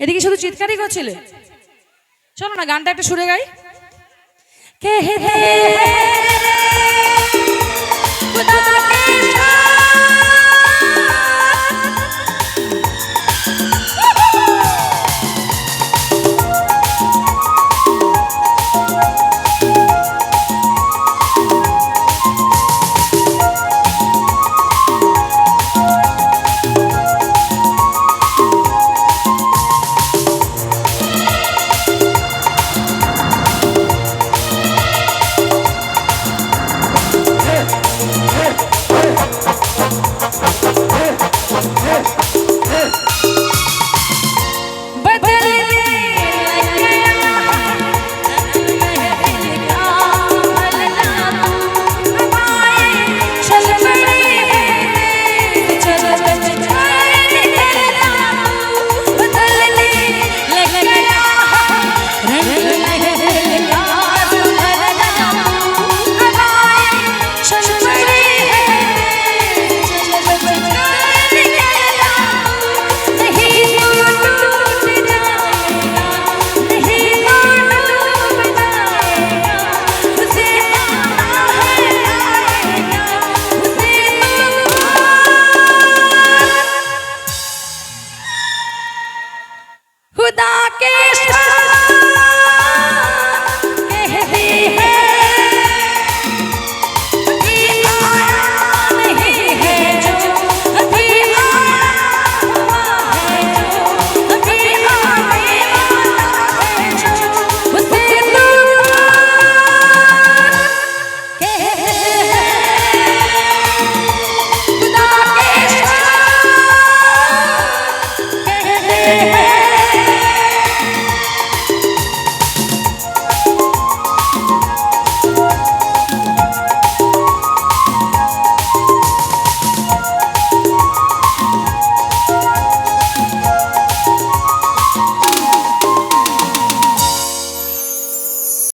এদিকে শুধু চিৎকারই করছিলে শোনো না গানটা একটা সুরে গাই কে হে হে